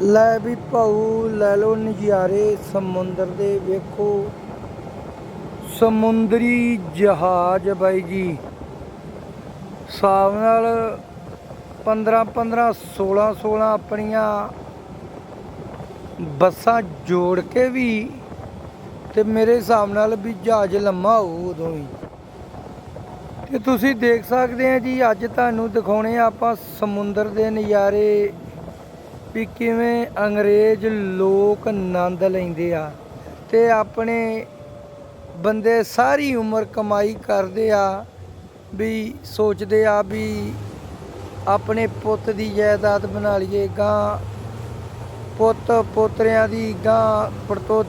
ਲੈ ਵੀ ਭਾਊ, ਲੈ ਲੋ ਨਜ਼ਾਰੇ, ਸਮੁੰਦਰ ਦੇ ਵੇਖੋ। ਸਮੁੰਦਰੀ ਜਹਾਜ਼ ਬਾਈ ਜੀ। ਹਿਸਾਬ ਨਾਲ 15 15 16 16 ਆਪਣੀਆਂ ਬੱਸਾਂ ਜੋੜ ਕੇ ਵੀ ਤੇ ਮੇਰੇ ਹਿਸਾਬ ਨਾਲ ਵੀ ਜਹਾਜ਼ ਲੰਮਾ ਹੋਊ ਉਦੋਂ ਹੀ ਤੇ ਤੁਸੀਂ ਦੇਖ ਸਕਦੇ ਆ ਜੀ, ਅੱਜ ਤੁਹਾਨੂੰ ਦਿਖਾਉਣੇ ਆ ਆਪਾਂ ਸਮੁੰਦਰ ਦੇ ਨਜ਼ਾਰੇ। ਵੀ ਕਿਵੇਂ ਅੰਗਰੇਜ਼ ਲੋਕ ਆਨੰਦ ਲੈਂਦੇ ਆ ਤੇ ਆਪਣੇ ਬੰਦੇ ਸਾਰੀ ਉਮਰ ਕਮਾਈ ਕਰਦੇ ਆ, ਵੀ ਸੋਚਦੇ ਆ ਵੀ ਆਪਣੇ ਪੁੱਤ ਦੀ ਜਾਇਦਾਦ ਬਣਾ ਲਈਏ, ਗਾਂ ਪੁੱਤ ਪੋਤਰਿਆਂ ਦੀ, ਗਾਂ ਪੜਤੋਤ,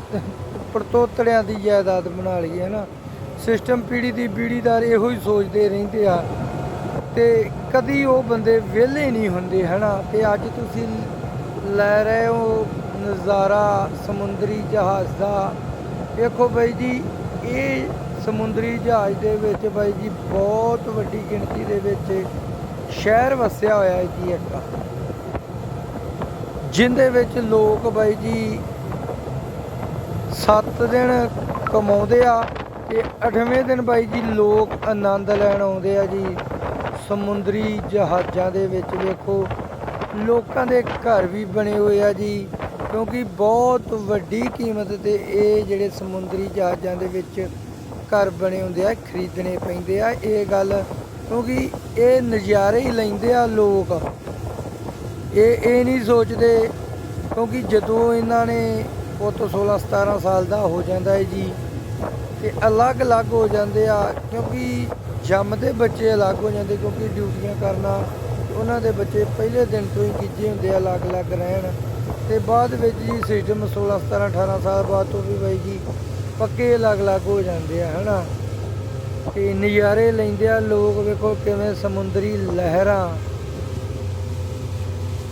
ਪੜਤੋਤੜਿਆਂ ਦੀ ਜਾਇਦਾਦ ਬਣਾ ਲਈਏ ਨਾ ਸਿਸਟਮ ਪੀੜੀ ਦੀ ਬੀੜੀਦਾਰ ਇਹੋ ਹੀ ਸੋਚਦੇ ਰਹਿੰਦੇ ਆ ਤੇ ਕਦੀ ਉਹ ਬੰਦੇ ਵਿਹਲੇ ਨਹੀਂ ਹੁੰਦੇ, ਹਨਾ? ਤੇ ਅੱਜ ਤੁਸੀਂ ਲੈ ਰਹੇ ਹੋ ਨਜ਼ਾਰਾ ਸਮੁੰਦਰੀ ਜਹਾਜ਼ ਦਾ। ਵੇਖੋ ਬਾਈ ਜੀ, ਇਹ ਸਮੁੰਦਰੀ ਜਹਾਜ਼ ਦੇ ਵਿੱਚ ਬਾਈ ਜੀ ਬਹੁਤ ਵੱਡੀ ਗਿਣਤੀ ਦੇ ਵਿੱਚ ਸ਼ਹਿਰ ਵਸਿਆ ਹੋਇਆ ਹੈ ਜੀ ਇੱਕ। ਜਿੰਦੇ ਵਿੱਚ ਲੋਕ ਬਾਈ ਜੀ 7 ਦਿਨ ਕਮਾਉਂਦੇ ਆ ਤੇ 8ਵੇਂ ਦਿਨ ਬਾਈ ਜੀ ਲੋਕ ਆਨੰਦ ਲੈਣ ਆਉਂਦੇ ਆ ਜੀ। ਸਮੁੰਦਰੀ ਜਹਾਜ਼ਾਂ ਦੇ ਵਿੱਚ ਵੇਖੋ ਲੋਕਾਂ ਦੇ ਘਰ ਵੀ ਬਣੇ ਹੋਏ ਆ ਜੀ, ਕਿਉਂਕਿ ਬਹੁਤ ਵੱਡੀ ਕੀਮਤ ਤੇ ਇਹ ਜਿਹੜੇ ਸਮੁੰਦਰੀ ਜਹਾਜ਼ਾਂ ਦੇ ਵਿੱਚ ਘਰ ਬਣੇ ਹੁੰਦੇ ਆ, ਖਰੀਦਣੇ ਪੈਂਦੇ ਆ, ਇਹ ਗੱਲ ਕਿਉਂਕਿ ਇਹ ਨਜ਼ਾਰੇ ਹੀ ਲੈਂਦੇ ਆ ਲੋਕ। ਇਹ ਇਹ ਨਹੀਂ ਸੋਚਦੇ ਕਿਉਂਕਿ ਜਦੋਂ ਇਹਨਾਂ ਨੇ ਪੁੱਤ 16 17 ਸਾਲ ਦਾ ਹੋ ਜਾਂਦਾ ਹੈ ਜੀ, ਤੇ ਅਲੱਗ-ਅਲੱਗ ਹੋ ਜਾਂਦੇ ਆ, ਕਿਉਂਕਿ ਜੰਮਦੇ ਬੱਚੇ ਅਲੱਗ ਹੋ ਜਾਂਦੇ ਕਿਉਂਕਿ ਡਿਊਟੀਆਂ ਕਰਨਾ ਉਹਨਾਂ ਦੇ ਬੱਚੇ ਪਹਿਲੇ ਦਿਨ ਤੋਂ ਹੀ ਗਿੱਜੇ ਹੁੰਦੇ ਆ ਅਲੱਗ-ਅਲੱਗ ਰਹਿਣ। ਤੇ ਬਾਅਦ ਵਿੱਚ ਜੀ ਸਿਸਟਮ 16 17 18 ਸਾਲ ਬਾਅਦ ਤੋਂ ਵੀ ਬਾਈ ਜੀ ਪੱਕੇ ਅਲੱਗ-ਅਲੱਗ ਹੋ ਜਾਂਦੇ ਆ, ਹਨਾ? ਤੇ ਨਜ਼ਾਰੇ ਲੈਂਦੇ ਆ ਲੋਕ, ਵੇਖੋ ਕਿਵੇਂ ਸਮੁੰਦਰੀ ਲਹਿਰਾਂ।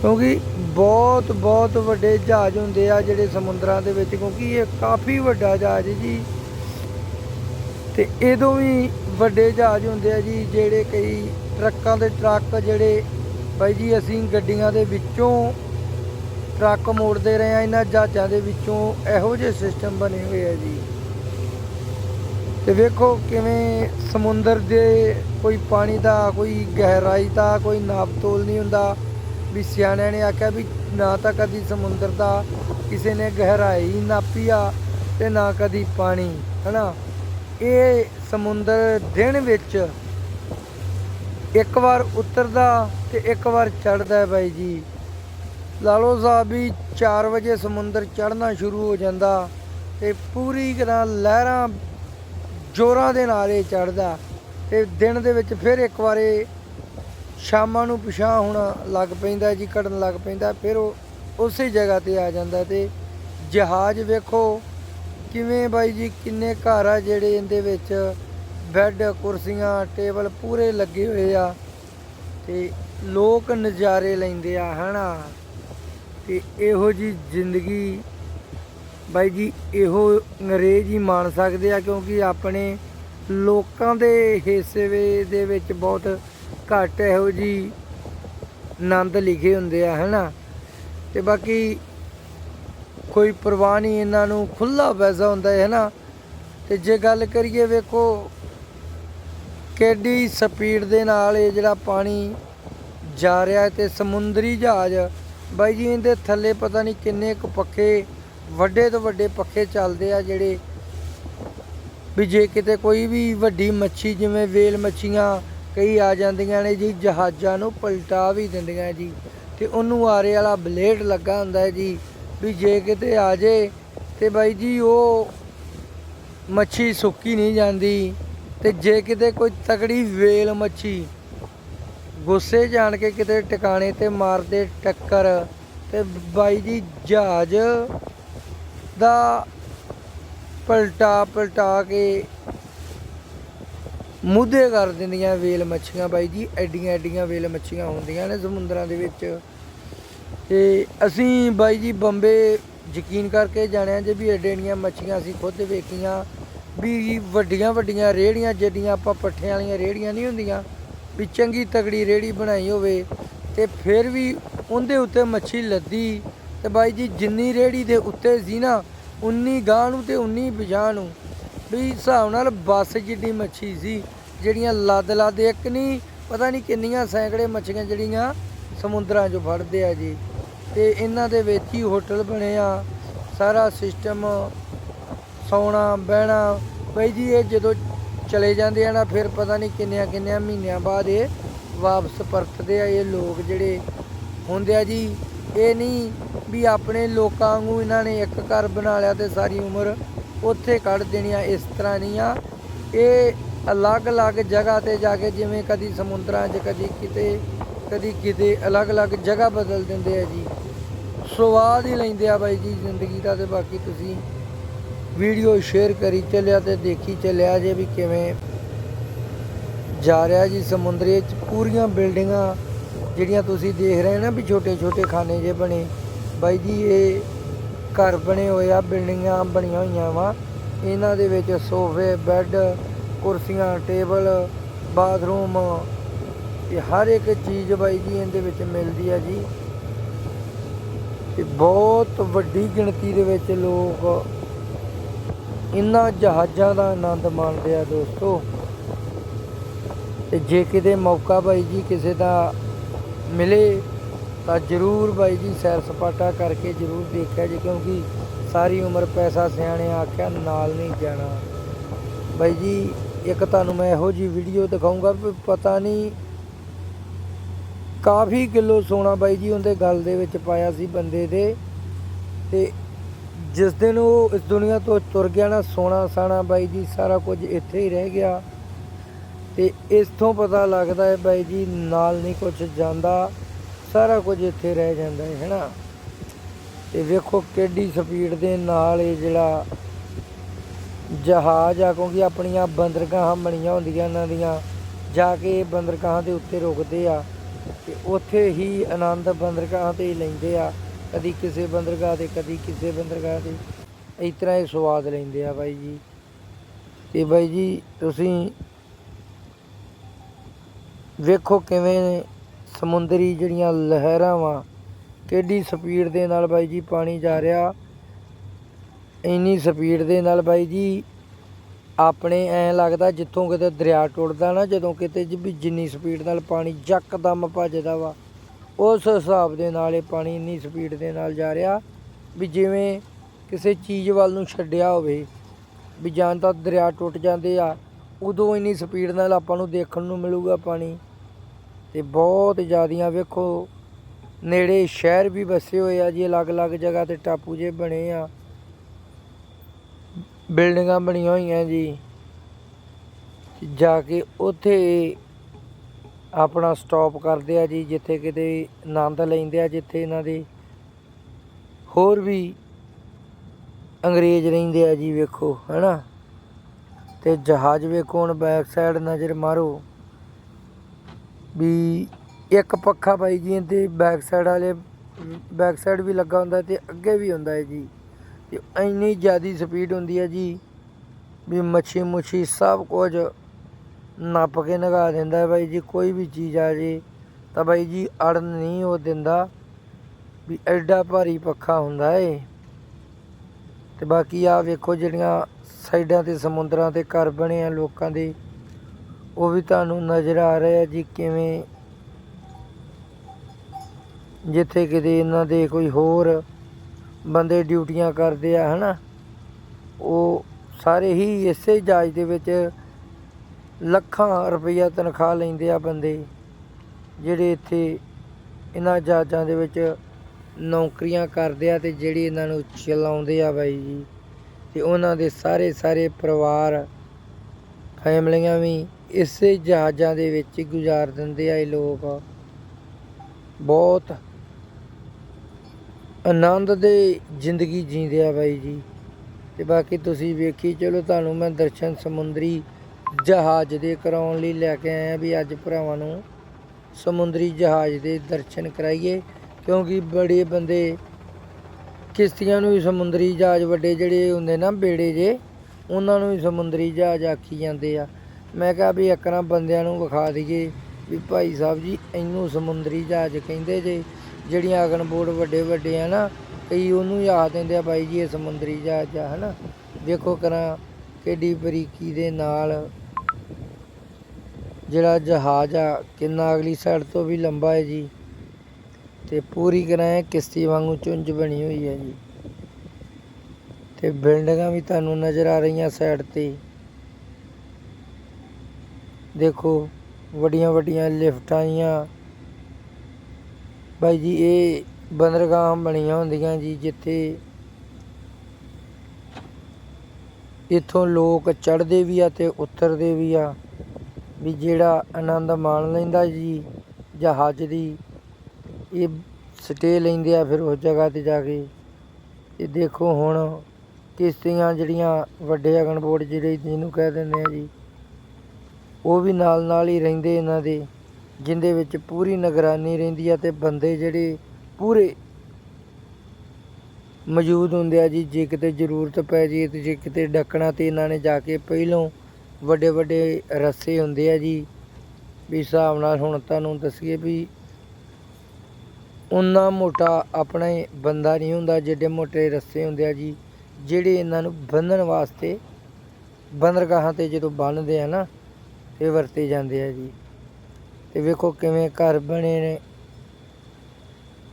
ਕਿਉਂਕਿ ਬਹੁਤ ਬਹੁਤ ਵੱਡੇ ਜਹਾਜ਼ ਹੁੰਦੇ ਆ ਜਿਹੜੇ ਸਮੁੰਦਰਾਂ ਦੇ ਵਿੱਚ, ਕਿਉਂਕਿ ਇਹ ਕਾਫੀ ਵੱਡਾ ਜਹਾਜ਼ ਜੀ। ਤੇ ਇਦੋਂ ਵੀ ਵੱਡੇ ਜਹਾਜ਼ ਹੁੰਦੇ ਆ ਜੀ, ਜਿਹੜੇ ਕਈ ਟਰੱਕਾਂ ਦੇ ਟਰੱਕ ਜਿਹੜੇ ਬਾਈ ਜੀ, ਅਸੀਂ ਗੱਡੀਆਂ ਦੇ ਵਿੱਚੋਂ ਟਰੱਕ ਮੋੜਦੇ ਰਹੇ ਆ ਇਹਨਾਂ ਜਹਾਜ਼ਾਂ ਦੇ ਵਿੱਚੋਂ ਇਹੋ ਜਿਹੇ ਸਿਸਟਮ ਬਣੇ ਹੋਏ ਆ ਜੀ। ਤੇ ਵੇਖੋ ਕਿਵੇਂ ਸਮੁੰਦਰ ਦੇ ਕੋਈ ਪਾਣੀ ਦਾ, ਕੋਈ ਗਹਿਰਾਈ ਦਾ, ਕੋਈ ਨਾਪਤੋਲ ਨਹੀਂ ਹੁੰਦਾ। ਵੀ ਸਿਆਣਿਆਂ ਨੇ ਆਖਿਆ ਵੀ ਨਾ ਤਾਂ ਕਦੀ ਸਮੁੰਦਰ ਦਾ ਕਿਸੇ ਨੇ ਗਹਿਰਾਈ ਨਾਪੀ ਆ ਤੇ ਨਾ ਕਦੀ ਪਾਣੀ, ਹਨਾ? ਇਹ ਸਮੁੰਦਰ ਦਿਨ ਵਿੱਚ ਇੱਕ ਵਾਰ ਉਤਰਦਾ ਤੇ ਇੱਕ ਵਾਰ ਚੜਦਾ ਹੈ ਬਾਈ ਜੀ। ਲਾਲੋ ਸਾਹਿਬ ਵੀ 4 ਵਜੇ ਸਮੁੰਦਰ ਚੜਨਾ ਸ਼ੁਰੂ ਹੋ ਜਾਂਦਾ ਤੇ ਪੂਰੀ ਤਰ੍ਹਾਂ ਲਹਿਰਾਂ ਜੋਰਾਂ ਦੇ ਨਾਲ ਇਹ ਚੜਦਾ ਤੇ ਦਿਨ ਦੇ ਵਿੱਚ ਫਿਰ ਇੱਕ ਵਾਰੇ ਸ਼ਾਮਾਂ ਨੂੰ ਪਿਛਾਂ ਹੋਣਾ ਲੱਗ ਪੈਂਦਾ ਜੀ, ਕੱਢਣ ਲੱਗ ਪੈਂਦਾ, ਫਿਰ ਉਹ ਉਸੇ ਜਗ੍ਹਾ ਤੇ ਆ ਜਾਂਦਾ ਤੇ ਜਹਾਜ਼ ਵੇਖੋ ਕਿਵੇਂ ਬਾਈ ਜੀ, ਕਿੰਨੇ ਘਰ ਆ ਜਿਹੜੇ ਇਹਦੇ ਵਿੱਚ। ਬੈੱਡ, ਕੁਰਸੀਆਂ, ਟੇਬਲ ਪੂਰੇ ਲੱਗੇ ਹੋਏ ਆ ਤੇ ਲੋਕ ਨਜ਼ਾਰੇ ਲੈਂਦੇ ਆ, ਹਨਾ? ਤੇ ਇਹੋ ਜੀ ਜ਼ਿੰਦਗੀ ਬਾਈ ਜੀ, ਇਹੋ ਅੰਗਰੇਜ਼ ਹੀ ਮਾਣ ਸਕਦੇ ਆ, ਕਿਉਂਕਿ ਆਪਣੇ ਲੋਕਾਂ ਦੇ ਹਿੱਸੇ ਦੇ ਵਿੱਚ ਬਹੁਤ ਘੱਟ ਇਹੋ ਜੀ ਆਨੰਦ ਲਿਖੇ ਹੁੰਦੇ ਆ, ਹਨਾ? ਤੇ ਬਾਕੀ ਕੋਈ ਪਰਵਾਹ ਨਹੀਂ, ਇਹਨਾਂ ਨੂੰ ਖੁੱਲਾ ਵੈਸਾ ਹੁੰਦਾ ਹੈ ਨਾ ਤੇ ਜੇ ਗੱਲ ਕਰੀਏ, ਵੇਖੋ ਕਿੱਡੀ ਸਪੀਡ ਦੇ ਨਾਲ ਇਹ ਜਿਹੜਾ ਪਾਣੀ ਜਾ ਰਿਹਾ ਹੈ ਤੇ ਸਮੁੰਦਰੀ ਜਹਾਜ਼, ਬਾਈ ਜੀ ਇਹਦੇ ਥੱਲੇ ਪਤਾ ਨਹੀਂ ਕਿੰਨੇ ਕੁ ਪੱਖੇ, ਵੱਡੇ ਤੋਂ ਵੱਡੇ ਪੱਖੇ ਚੱਲਦੇ ਆ ਜਿਹੜੇ ਵੀ ਜੇ ਕਿਤੇ ਕੋਈ ਵੀ ਵੱਡੀ ਮੱਛੀ ਜਿਵੇਂ ਵੇਲ ਮੱਛੀਆਂ ਕਈ ਆ ਜਾਂਦੀਆਂ ਨੇ ਜੀ, ਜਹਾਜ਼ਾਂ ਨੂੰ ਪਲਟਾ ਵੀ ਦਿੰਦੀਆਂ ਜੀ ਤੇ ਉਹਨੂੰ ਆਰੇ ਵਾਲਾ ਬਲੇਡ ਲੱਗਾ ਹੁੰਦਾ ਹੈ ਜੀ ਵੀ ਜੇ ਕਿਤੇ ਆ ਜੇ ਤੇ ਬਾਈ ਜੀ ਉਹ ਮੱਛੀ ਸੁੱਕੀ ਨਹੀਂ ਜਾਂਦੀ। ਤੇ ਜੇ ਕਿਤੇ ਕੋਈ ਤਕੜੀ ਵੇਲ ਮੱਛੀ ਗੁੱਸੇ ਜਾਣ ਕੇ ਕਿਤੇ ਟਿਕਾਣੇ ਤੇ ਮਾਰਦੇ ਟੱਕਰ ਤੇ ਬਾਈ ਜੀ ਜਹਾਜ਼ ਦਾ ਪਲਟਾ ਪਲਟਾ ਕੇ ਮੁੱਦੇ ਕਰ ਦਿੰਦੀਆਂ ਵੇਲ ਮੱਛੀਆਂ ਬਾਈ ਜੀ, ਐਡੀਆਂ ਐਡੀਆਂ ਵੇਲ ਮੱਛੀਆਂ ਹੁੰਦੀਆਂ ਨੇ ਸਮੁੰਦਰਾਂ ਦੇ ਵਿੱਚ। ਤੇ ਅਸੀਂ ਬਾਈ ਜੀ ਬੰਬੇ ਯਕੀਨ ਕਰਕੇ ਜਾਣਿਆ ਜੇ ਵੀ ਐਡੇ ਐਡੀਆਂ ਮੱਛੀਆਂ ਅਸੀਂ ਖੁਦ ਵੇਖੀਆਂ ਵੀ ਵੱਡੀਆਂ ਵੱਡੀਆਂ ਰੇੜੀਆਂ ਜਿਹੜੀਆਂ ਆਪਾਂ ਪੱਠਿਆਂ ਵਾਲੀਆਂ ਰੇੜੀਆਂ ਨਹੀਂ ਹੁੰਦੀਆਂ, ਵੀ ਚੰਗੀ ਤਗੜੀ ਰੇੜੀ ਬਣਾਈ ਹੋਵੇ ਤੇ ਫਿਰ ਵੀ ਉਹਦੇ ਉੱਤੇ ਮੱਛੀ ਲੱਦੀ। ਤੇ ਬਾਈ ਜੀ ਜਿੰਨੀ ਰੇੜੀ ਦੇ ਉੱਤੇ ਸੀ ਨਾ, ਉਨੀ ਗਾਂ ਨੂੰ ਤੇ ਉਨੀ ਪਿਛਾਂਹ ਨੂੰ। ਵੀ ਹਿਸਾਬ ਨਾਲ ਬੱਸ ਜਿੱਡੀ ਮੱਛੀ ਸੀ, ਜਿਹੜੀਆਂ ਲੱਦ ਲੱਦ ਇੱਕ ਨਹੀਂ, ਪਤਾ ਨਹੀਂ ਕਿੰਨੀਆਂ ਸੈਂਕੜੇ ਮੱਛੀਆਂ ਜਿਹੜੀਆਂ ਸਮੁੰਦਰਾਂ 'ਚੋਂ ਫੜਦੇ ਆ ਜੀ। ਤੇ ਇਹਨਾਂ ਦੇ ਵਿੱਚ ਹੀ ਹੋਟਲ ਬਣੇ ਆ, ਸਾਰਾ ਸਿਸਟਮ ਸੌਣਾ, ਬਹਿਣਾ। ਬਾਈ ਜੀ, ਇਹ ਜਦੋਂ ਚਲੇ ਜਾਂਦੇ ਆ ਨਾ, ਫਿਰ ਪਤਾ ਨਹੀਂ ਕਿੰਨਿਆਂ ਕਿੰਨਿਆਂ ਮਹੀਨਿਆਂ ਬਾਅਦ ਇਹ ਵਾਪਸ ਪਰਤਦੇ ਆ ਇਹ ਲੋਕ ਜਿਹੜੇ ਹੁੰਦੇ ਆ ਜੀ। ਇਹ ਨਹੀਂ ਵੀ ਆਪਣੇ ਲੋਕਾਂ ਵਾਂਗੂ ਇਹਨਾਂ ਨੇ ਇੱਕ ਘਰ ਬਣਾ ਲਿਆ ਤੇ ਸਾਰੀ ਉਮਰ ਉੱਥੇ ਕੱਢ ਦੇਣੀ ਆ, ਇਸ ਤਰ੍ਹਾਂ ਨਹੀਂ ਆ। ਇਹ ਅਲੱਗ-ਅਲੱਗ ਜਗ੍ਹਾ ਤੇ ਜਾ ਕੇ ਜਿਵੇਂ ਕਦੀ ਸਮੁੰਦਰਾਂ 'ਚ, ਕਦੀ ਕਿਤੇ ਕਦੀ ਕਿਤੇ ਅਲੱਗ-ਅਲੱਗ ਜਗ੍ਹਾ ਬਦਲ ਦਿੰਦੇ ਆ ਜੀ। ਸਵਾਦ ਹੀ ਲੈਂਦੇ ਆ ਬਾਈ ਜੀ ਜ਼ਿੰਦਗੀ ਦਾ ਤੇ ਬਾਕੀ ਤੁਸੀਂ ਵੀਡੀਓ ਸ਼ੇਅਰ ਕਰੀ, ਚੱਲਿਆ ਤੇ ਦੇਖੀ, ਚੱਲਿਆ ਜੇ ਵੀ ਕਿਵੇਂ ਜਾ ਰਿਹਾ ਜੀ ਸਮੁੰਦਰੀ ਚ ਪੂਰੀਆਂ ਬਿਲਡਿੰਗਾਂ ਜਿਹੜੀਆਂ ਤੁਸੀਂ ਦੇਖ ਰਹੇ ਨਾ ਵੀ ਛੋਟੇ ਛੋਟੇ ਖਾਨੇ ਜੇ ਬਣੇ। ਬਾਈ ਜੀ, ਇਹ ਘਰ ਬਣੇ ਹੋਏ ਆ, ਬਿਲਡਿੰਗਾਂ ਬਣੀਆਂ ਹੋਈਆਂ ਵਾ। ਇਹਨਾਂ ਦੇ ਵਿੱਚ ਸੋਫੇ, ਬੈੱਡ, ਕੁਰਸੀਆਂ, ਟੇਬਲ, ਬਾਥਰੂਮ, ਇਹ ਹਰ ਇੱਕ ਚੀਜ਼ ਬਾਈ ਜੀ ਇਹਦੇ ਵਿੱਚ ਮਿਲਦੀ ਆ ਜੀ। ਤੇ ਬਹੁਤ ਵੱਡੀ ਗਿਣਤੀ ਦੇ ਵਿੱਚ ਲੋਕ ਇਹਨਾਂ ਜਹਾਜ਼ਾਂ ਦਾ ਆਨੰਦ ਮਾਣਦੇ ਆ ਦੋਸਤੋ। ਤੇ ਜੇ ਕਿਤੇ ਮੌਕਾ ਬਾਈ ਜੀ ਕਿਸੇ ਦਾ ਮਿਲੇ, ਤਾਂ ਜ਼ਰੂਰ ਬਾਈ ਜੀ ਸੈਰ ਸਪਾਟਾ ਕਰਕੇ ਜ਼ਰੂਰ ਦੇਖਿਆ ਜੀ, ਕਿਉਂਕਿ ਸਾਰੀ ਉਮਰ ਪੈਸਾ ਸਿਆਣੇ ਆਖਿਆ ਨਾਲ ਨਹੀਂ ਜਾਣਾ। ਬਾਈ ਜੀ, ਇੱਕ ਤੁਹਾਨੂੰ ਮੈਂ ਇਹੋ ਜੀ ਵੀਡੀਓ ਦਿਖਾਉਂਗਾ ਵੀ ਪਤਾ ਨਹੀਂ ਕਾਫੀ ਕਿਲੋ ਸੋਨਾ ਬਾਈ ਜੀ ਉਹਦੇ ਗਲ ਦੇ ਵਿੱਚ ਪਾਇਆ ਸੀ ਬੰਦੇ ਦੇ। ਤੇ ਜਿਸ ਦਿਨ ਉਹ ਇਸ ਦੁਨੀਆ ਤੋਂ ਤੁਰ ਗਿਆ ਨਾ, ਸੋਨਾ ਸਾਣਾ ਬਾਈ ਜੀ, ਸਾਰਾ ਕੁਝ ਇੱਥੇ ਹੀ ਰਹਿ ਗਿਆ। ਤੇ ਇਸ ਤੋਂ ਪਤਾ ਲੱਗਦਾ ਹੈ ਬਾਈ ਜੀ, ਨਾਲ ਨਹੀਂ ਕੁਝ ਜਾਂਦਾ, ਸਾਰਾ ਕੁਝ ਇੱਥੇ ਰਹਿ ਜਾਂਦਾ ਹੈ ਹੈਨਾ ਤੇ ਵੇਖੋ ਕਿੱਡੀ ਸਪੀਡ ਦੇ ਨਾਲ ਇਹ ਜਿਹੜਾ ਜਹਾਜ਼ ਆ, ਕਿਉਂਕਿ ਆਪਣੀਆਂ ਬੰਦਰਗਾਹਾਂ ਬਣੀਆਂ ਹੁੰਦੀਆਂ ਇਹਨਾਂ ਦੀਆਂ, ਜਾ ਕੇ ਇਹ ਬੰਦਰਗਾਹਾਂ ਦੇ ਉੱਤੇ ਰੁਕਦੇ ਆ ਤੇ ਉੱਥੇ ਹੀ ਆਨੰਦ ਬੰਦਰਗਾਹਾਂ ਤੇ ਹੀ ਲੈਂਦੇ ਆ। ਕਦੀ ਕਿਸੇ ਬੰਦਰਗਾਹ ਤੇ, ਕਦੀ ਕਿਸੇ ਬੰਦਰਗਾਹ ਤੇ। ਇਸ ਤਰ੍ਹਾਂ ਇਹ ਸਵਾਦ ਲੈਂਦੇ ਆ ਬਾਈ ਜੀ। ਤੇ ਬਾਈ ਜੀ, ਤੁਸੀਂ ਵੇਖੋ ਕਿਵੇਂ ਸਮੁੰਦਰੀ ਜਿਹੜੀਆਂ ਲਹਿਰਾਂ ਵਾ ਕਿੱਡੀ ਸਪੀਡ ਦੇ ਨਾਲ ਬਾਈ ਜੀ ਪਾਣੀ ਜਾ ਰਿਹਾ। ਇੰਨੀ ਸਪੀਡ ਦੇ ਨਾਲ ਬਾਈ ਜੀ, ਆਪਣੇ ਐ ਲੱਗਦਾ ਜਿੱਥੋਂ ਕਿਤੇ ਦਰਿਆ ਟੁੱਟਦਾ ਨਾ, ਜਦੋਂ ਕਿਤੇ ਜ- ਵੀ ਜਿੰਨੀ ਸਪੀਡ ਨਾਲ ਪਾਣੀ ਯਕਦਮ ਭੱਜਦਾ ਵਾ। ਉਸ ਹਿਸਾਬ ਦੇ ਨਾਲ ਇਹ ਪਾਣੀ ਇੰਨੀ ਸਪੀਡ ਦੇ ਨਾਲ ਜਾ ਰਿਹਾ ਵੀ ਜਿਵੇਂ ਕਿਸੇ ਚੀਜ਼ ਵੱਲ ਨੂੰ ਛੱਡਿਆ ਹੋਵੇ, ਵੀ ਜਾਂ ਤਾਂ ਦਰਿਆ ਟੁੱਟ ਜਾਂਦੇ ਆ, ਉਦੋਂ ਇੰਨੀ ਸਪੀਡ ਨਾਲ ਆਪਾਂ ਨੂੰ ਦੇਖਣ ਨੂੰ ਮਿਲੂਗਾ ਪਾਣੀ। ਤੇ ਬਹੁਤ ਜ਼ਿਆਦੀਆਂ ਵੇਖੋ, ਨੇੜੇ ਸ਼ਹਿਰ ਵੀ ਵਸੇ ਹੋਏ ਆ ਜੀ, ਅਲੱਗ-ਅਲੱਗ ਜਗ੍ਹਾ ਤੇ ਟਾਪੂ ਜੇ ਬਣੇ ਆ। ਬਿਲਡਿੰਗਾਂ ਬਣੀਆਂ ਹੋਈਆਂ ਜੀ। ਜਾ ਕੇ ਉੱਥੇ ਆਪਣਾ ਸਟਾਪ ਕਰਦੇ ਆ ਜੀ, ਜਿੱਥੇ ਕਿਤੇ ਆਨੰਦ ਲੈਂਦੇ ਆ, ਜਿੱਥੇ ਇਹਨਾਂ ਦੇ ਹੋਰ ਵੀ ਅੰਗਰੇਜ਼ ਰਹਿੰਦੇ ਆ ਜੀ, ਵੇਖੋ, ਹੈਨਾ? ਤੇ ਜਹਾਜ਼ ਵੇਖੋ, ਹੁਣ ਬੈਕ ਸਾਈਡ ਨਜ਼ਰ ਮਾਰੋ। ਵੀ ਇੱਕ ਪੱਖਾ ਬਾਈ ਜੀ ਤੇ ਬੈਕ ਸਾਈਡ ਵਾਲੇ ਬੈਕ ਸਾਈਡ ਵੀ ਲੱਗਾ ਹੁੰਦਾ ਤੇ ਅੱਗੇ ਵੀ ਹੁੰਦਾ ਹੈ ਜੀ। ਤੇ ਇੰਨੀ ਜ਼ਿਆਦੀ ਸਪੀਡ ਹੁੰਦੀ ਹੈ ਜੀ, ਵੀ ਮੱਛੀ ਮੁੱਛੀ ਸਭ ਕੁਝ ਨੱਪ ਕੇ ਨਗਾ ਦਿੰਦਾ ਹੈ ਬਾਈ ਜੀ, ਕੋਈ ਵੀ ਚੀਜ਼ ਆ ਜੇ ਤਾਂ ਬਾਈ ਜੀ ਅੜਨ ਨਹੀਂ ਉਹ ਦਿੰਦਾ। ਵੀ ਐਡਾ ਭਾਰੀ ਪੱਖਾ ਹੁੰਦਾ ਏ। ਤੇ ਬਾਕੀ ਆ ਵੇਖੋ ਜਿਹੜੀਆਂ ਸਾਈਡਾਂ ਤੇ ਸਮੁੰਦਰਾਂ ਤੇ ਘਰ ਬਣੇ ਆ ਲੋਕਾਂ ਦੇ, ਉਹ ਵੀ ਤੁਹਾਨੂੰ ਨਜ਼ਰ ਆ ਰਹੇ ਆ ਜੀ ਕਿਵੇਂ। ਜਿੱਥੇ ਕਿਤੇ ਇਹਨਾਂ ਦੇ ਕੋਈ ਹੋਰ ਬੰਦੇ ਡਿਊਟੀਆਂ ਕਰਦੇ ਆ, ਹਨਾ। ਉਹ ਸਾਰੇ ਹੀ ਇਸੇ ਜਹਾਜ਼ ਦੇ ਵਿੱਚ ਲੱਖਾਂ ਰੁਪਈਆ ਤਨਖਾਹ ਲੈਂਦੇ ਆ ਬੰਦੇ, ਜਿਹੜੇ ਇੱਥੇ ਇਹਨਾਂ ਜਹਾਜ਼ਾਂ ਦੇ ਵਿੱਚ ਨੌਕਰੀਆਂ ਕਰਦੇ ਆ ਤੇ ਜਿਹੜੀ ਇਹਨਾਂ ਨੂੰ ਚਲਾਉਂਦੇ ਆ ਬਾਈ ਜੀ, ਤੇ ਉਹਨਾਂ ਦੇ ਸਾਰੇ ਸਾਰੇ ਪਰਿਵਾਰ, ਫੈਮਲੀਆਂ ਵੀ ਇਸੇ ਜਹਾਜ਼ਾਂ ਦੇ ਵਿੱਚ ਹੀ ਗੁਜ਼ਾਰ ਦਿੰਦੇ ਆ ਇਹ ਲੋਕ। ਬਹੁਤ ਆਨੰਦ ਦੇ ਜ਼ਿੰਦਗੀ ਜੀਂਦੇ ਆ ਬਾਈ ਜੀ। ਤੇ ਬਾਕੀ ਤੁਸੀਂ ਵੇਖੀ, ਚਲੋ ਤੁਹਾਨੂੰ ਮੈਂ ਦਰਸ਼ਨ ਸਮੁੰਦਰੀ ਜਹਾਜ਼ ਦੇ ਕਰਾਉਣ ਲਈ ਲੈ ਕੇ ਆਏ ਆਇਆ ਵੀ ਅੱਜ ਭਰਾਵਾਂ ਨੂੰ ਸਮੁੰਦਰੀ ਜਹਾਜ਼ ਦੇ ਦਰਸ਼ਨ ਕਰਾਈਏ, ਕਿਉਂਕਿ ਬੜੇ ਬੰਦੇ ਕਿਸ਼ਤੀਆਂ ਨੂੰ ਵੀ ਸਮੁੰਦਰੀ ਜਹਾਜ਼ ਵੱਡੇ ਜਿਹੜੇ ਹੁੰਦੇ ਨਾ ਬੇੜੇ ਜੇ, ਉਹਨਾਂ ਨੂੰ ਵੀ ਸਮੁੰਦਰੀ ਜਹਾਜ਼ ਆਖੀ ਜਾਂਦੇ ਆ। ਮੈਂ ਕਿਹਾ ਵੀ ਇੱਕਰਾਂ ਬੰਦਿਆਂ ਨੂੰ ਵਿਖਾ ਦਈਏ ਵੀ ਭਾਈ ਸਾਹਿਬ ਜੀ, ਇਹਨੂੰ ਸਮੁੰਦਰੀ ਜਹਾਜ਼ ਕਹਿੰਦੇ ਜੇ, ਜਿਹੜੀਆਂ ਅਗਨ ਬੋਰਡ ਵੱਡੇ ਵੱਡੇ ਆ ਨਾ, ਕਈ ਉਹਨੂੰ ਯਾਦ ਦਿੰਦੇ ਆ ਬਾਈ ਜੀ, ਇਹ ਸਮੁੰਦਰੀ ਜਹਾਜ਼ ਆ, ਹਨਾ। ਦੇਖੋ ਕਰਾਂ ਕਿੱਡੀ ਬਰੀਕੀ ਦੇ ਨਾਲ ਜਿਹੜਾ ਜਹਾਜ਼ ਆ, ਕਿੰਨਾ ਅਗਲੀ ਸਾਈਡ ਤੋਂ ਵੀ ਲੰਬਾ ਹੈ ਜੀ। ਤੇ ਪੂਰੀ ਕਰਾਂ ਕਿਸ਼ਤੀ ਵਾਂਗੂ ਚੁੰਝ ਬਣੀ ਹੋਈ ਹੈ ਜੀ। ਤੇ ਬਿਲਡਿੰਗਾਂ ਵੀ ਤੁਹਾਨੂੰ ਨਜ਼ਰ ਆ ਰਹੀਆਂ ਸਾਈਡ ਤੇ। ਦੇਖੋ, ਵੱਡੀਆਂ ਵੱਡੀਆਂ ਲਿਫਟਾਂ ਆਈਆਂ। ਬਾਈ ਜੀ, ਇਹ ਬੰਦਰਗਾਹ ਬਣੀਆਂ ਹੁੰਦੀਆਂ ਜੀ, ਜਿੱਥੇ ਇੱਥੋਂ ਲੋਕ ਚੜ੍ਹਦੇ ਵੀ ਆ ਅਤੇ ਉਤਰਦੇ ਵੀ ਆ। ਵੀ ਜਿਹੜਾ ਆਨੰਦ ਮਾਣ ਲੈਂਦਾ ਜੀ, ਜਹਾਜ਼ ਦੀ, ਇਹ ਸਟੇ ਲੈਂਦੇ ਆ ਫਿਰ ਉਸ ਜਗ੍ਹਾ ਤੇ ਜਾ ਕੇ। ਇਹ ਦੇਖੋ ਹੁਣ ਕਿਸ਼ਤੀਆਂ ਜਿਹੜੀਆਂ ਵੱਡੇ ਅਗਨ ਜਿਹੜੇ ਜਿਹਨੂੰ ਕਹਿ ਦਿੰਦੇ ਆ ਜੀ, ਉਹ ਵੀ ਨਾਲ ਨਾਲ ਹੀ ਰਹਿੰਦੇ ਇਹਨਾਂ ਦੇ, ਜਿੰਦੇ ਵਿੱਚ ਪੂਰੀ ਨਿਗਰਾਨੀ ਰਹਿੰਦੀ ਆ ਤੇ ਬੰਦੇ ਜਿਹੜੇ ਪੂਰੇ ਮੌਜੂਦ ਹੁੰਦੇ ਆ ਜੀ। ਜੇ ਕਿਤੇ ਜ਼ਰੂਰਤ ਪੈ ਜੇ ਤੇ ਜੇ ਕਿਤੇ ਡੱਕਣਾ ਤੇ ਇਹਨਾਂ ਨੇ ਜਾ ਕੇ ਪਹਿਲੋਂ ਵੱਡੇ ਵੱਡੇ ਰੱਸੇ ਹੁੰਦੇ ਆ ਜੀ। ਵੀ ਹਿਸਾਬ ਨਾਲ ਹੁਣ ਤੁਹਾਨੂੰ ਦੱਸੀਏ ਵੀ ਉਨਾ ਮੋਟਾ ਆਪਣਾ ਬੰਦਾ ਨਹੀਂ ਹੁੰਦਾ ਜਿਹੜੇ ਮੋਟੇ ਰੱਸੇ ਹੁੰਦੇ ਆ ਜੀ। ਜਿਹੜੇ ਇਹਨਾਂ ਨੂੰ ਬੰਨਣ ਵਾਸਤੇ ਬੰਦਰਗਾਹਾਂ ਤੇ ਜਦੋਂ ਬੰਨ੍ਹਦੇ ਆ ਨਾ ਇਹ ਵਰਤੇ ਜਾਂਦੇ ਆ ਜੀ। ਤੇ ਵੇਖੋ ਕਿਵੇਂ ਘਰ ਬਣੇ ਨੇ।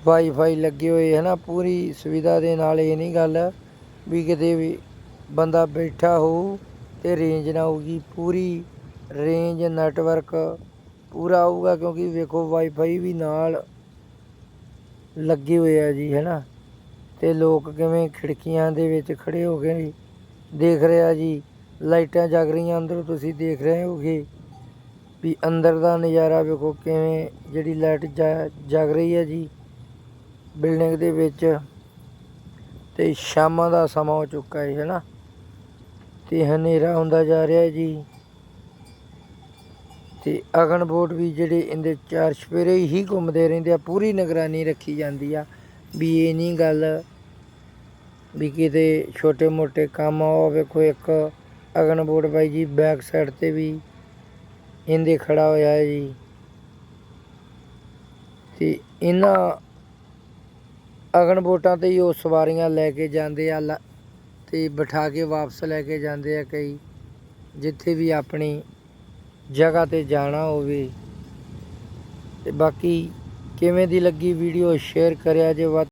ਵਾਈਫਾਈ ਲੱਗੇ ਹੋਏ ਹੈ ਨਾ, ਪੂਰੀ ਸੁਵਿਧਾ ਦੇ ਨਾਲ ਇਹ ਨਹੀਂ ਗੱਲ ਵੀ ਕਿਤੇ ਵੀ ਬੰਦਾ ਬੈਠਾ ਹੋਊ ਤੇ ਰੇਂਜ ਨਾ ਹੋਊਗੀ, ਪੂਰੀ ਰੇਂਜ ਨੈਟਵਰਕ ਪੂਰਾ ਆਊਗਾ ਕਿਉਂਕਿ ਵੇਖੋ ਵਾਈਫਾਈ ਵੀ ਨਾਲ ਲੱਗੇ ਹੋਏ ਆ ਜੀ ਹੈ ਨਾ ਤੇ ਲੋਕ ਕਿਵੇਂ ਖਿੜਕੀਆਂ ਦੇ ਵਿੱਚ ਖੜੇ ਹੋ ਕੇ ਦੇਖ ਰਿਹਾ ਜੀ, ਲਾਈਟਾਂ ਜਗ ਰਹੀਆਂ ਅੰਦਰ, ਤੁਸੀਂ ਦੇਖ ਰਹੇ ਹੋਗੇ ਵੀ ਅੰਦਰ ਦਾ ਨਜ਼ਾਰਾ ਵੇਖੋ ਕਿਵੇਂ ਜਿਹੜੀ ਲਾਈਟ ਜਾ- ਜਗ ਰਹੀ ਹੈ ਜੀ। ਬਿਲਡਿੰਗ ਦੇ ਵਿੱਚ ਤੇ ਸ਼ਾਮਾਂ ਦਾ ਸਮਾਂ ਹੋ ਚੁੱਕਾ ਹੈ ਹੈ ਨਾ? ਤੇ ਹਨੇਰਾ ਹੁੰਦਾ ਜਾ ਰਿਹਾ ਜੀ। ਤੇ ਅਗਨ ਬੋਟ ਵੀ ਜਿਹੜੇ ਇਹਦੇ ਚਾਰ ਸਵੇਰੇ ਹੀ ਘੁੰਮਦੇ ਰਹਿੰਦੇ ਆ, ਪੂਰੀ ਨਿਗਰਾਨੀ ਰੱਖੀ ਜਾਂਦੀ ਆ ਵੀ ਇਹ ਨਹੀਂ ਗੱਲ ਵੀ ਕਿਤੇ ਛੋਟੇ ਮੋਟੇ ਕੰਮ ਆ ਵੇਖੋ ਇੱਕ ਅਗਨ ਬੋਟ ਬਾਈ ਜੀ ਬੈਕ ਸਾਈਡ ਤੇ ਵੀ ਇਹਦੇ ਖੜਾ ਹੋਇਆ ਹੈ ਜੀ। ਤੇ ਇਹਨਾਂ ਅਗਨ ਬੋਟਾਂ ਤੇ ਹੀ ਉਹ ਸਵਾਰੀਆਂ ਲੈ ਕੇ ਜਾਂਦੇ ਆ, ਲ- ਤੇ ਬਿਠਾ ਕੇ ਵਾਪਸ ਲੈ ਕੇ ਜਾਂਦੇ ਆ ਕਈ। ਜਿੱਥੇ ਵੀ ਆਪਣੀ ਜਗ੍ਹਾ ਤੇ ਜਾਣਾ ਹੋਵੇ। ਤੇ ਬਾਕੀ ਕਿਵੇਂ ਦੀ ਲੱਗੀ ਵੀਡੀਓ, ਸ਼ੇਅਰ ਕਰਿਆ ਜੇ ਵੱਧ